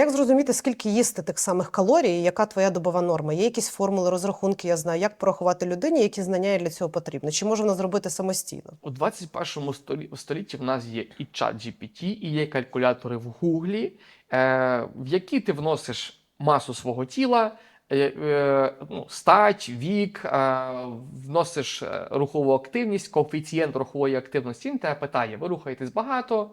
Як зрозуміти, скільки їсти тих самих калорій, яка твоя добова норма? Є якісь формули, розрахунки, я знаю, як порахувати людині, які знання для цього потрібні? Чи може вона зробити самостійно? У 21 столі- столітті в нас є і чат GPT, і є калькулятори в Гуглі, е, в які ти вносиш масу свого тіла, е, е, ну, стать, вік, вносиш рухову активність, коефіцієнт рухової активності. Він тебе питає: ви рухаєтесь багато,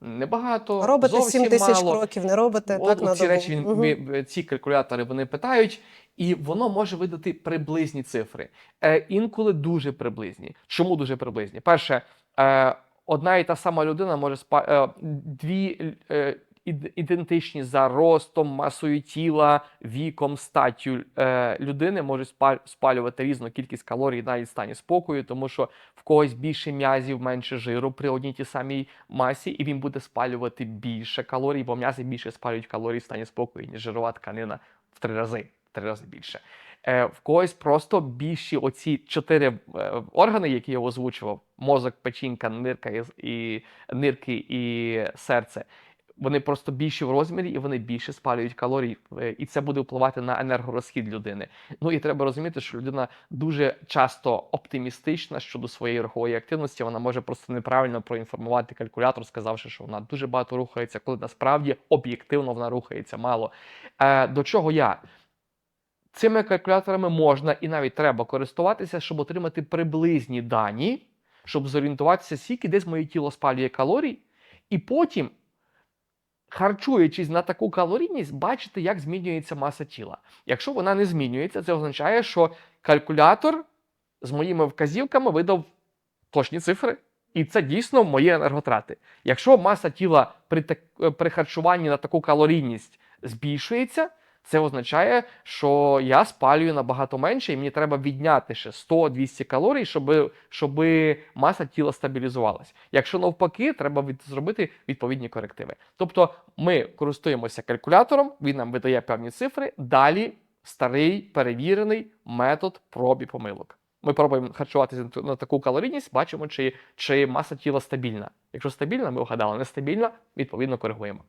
небагато, Робите зовсім 7 тисяч мало. кроків, не робите От, так на ці речі він, угу. ми- ці калькулятори вони питають, і воно може видати приблизні цифри. Е, інколи дуже приблизні. Чому дуже приблизні? Перше, е, одна і та сама людина може спа е, дві е, ідентичні за ростом, масою тіла, віком, статтю е, людини можуть спалювати різну кількість калорій навіть в стані спокою, тому що в когось більше м'язів, менше жиру при одній тій самій масі, і він буде спалювати більше калорій, бо м'язи більше спалюють калорій в стані спокою, ніж жирова тканина в три рази, три рази більше. Е, в когось просто більші оці чотири е, органи, які я озвучував: мозок, печінка, нирка і, і нирки і серце. Вони просто більші в розмірі і вони більше спалюють калорій, Е, і це буде впливати на енергорозхід людини. Ну і треба розуміти, що людина дуже часто оптимістична щодо своєї рухової активності. Вона може просто неправильно проінформувати калькулятор, сказавши, що вона дуже багато рухається, коли насправді об'єктивно вона рухається мало. Е, до чого я? Цими калькуляторами можна і навіть треба користуватися, щоб отримати приблизні дані, щоб зорієнтуватися, скільки десь моє тіло спалює калорій, і потім, харчуючись на таку калорійність, бачити, як змінюється маса тіла. Якщо вона не змінюється, це означає, що калькулятор з моїми вказівками видав точні цифри. І це дійсно мої енерготрати. Якщо маса тіла при, при харчуванні на таку калорійність збільшується, це означає, що я спалюю набагато менше, і мені треба відняти ще 100-200 калорій, щоб, щоб маса тіла стабілізувалась. Якщо навпаки, треба від, зробити відповідні корективи. Тобто ми користуємося калькулятором, він нам видає певні цифри. Далі старий перевірений метод проб і помилок. Ми пробуємо харчуватися на таку калорійність, бачимо, чи, чи маса тіла стабільна. Якщо стабільна, ми вгадали, нестабільна, відповідно коригуємо.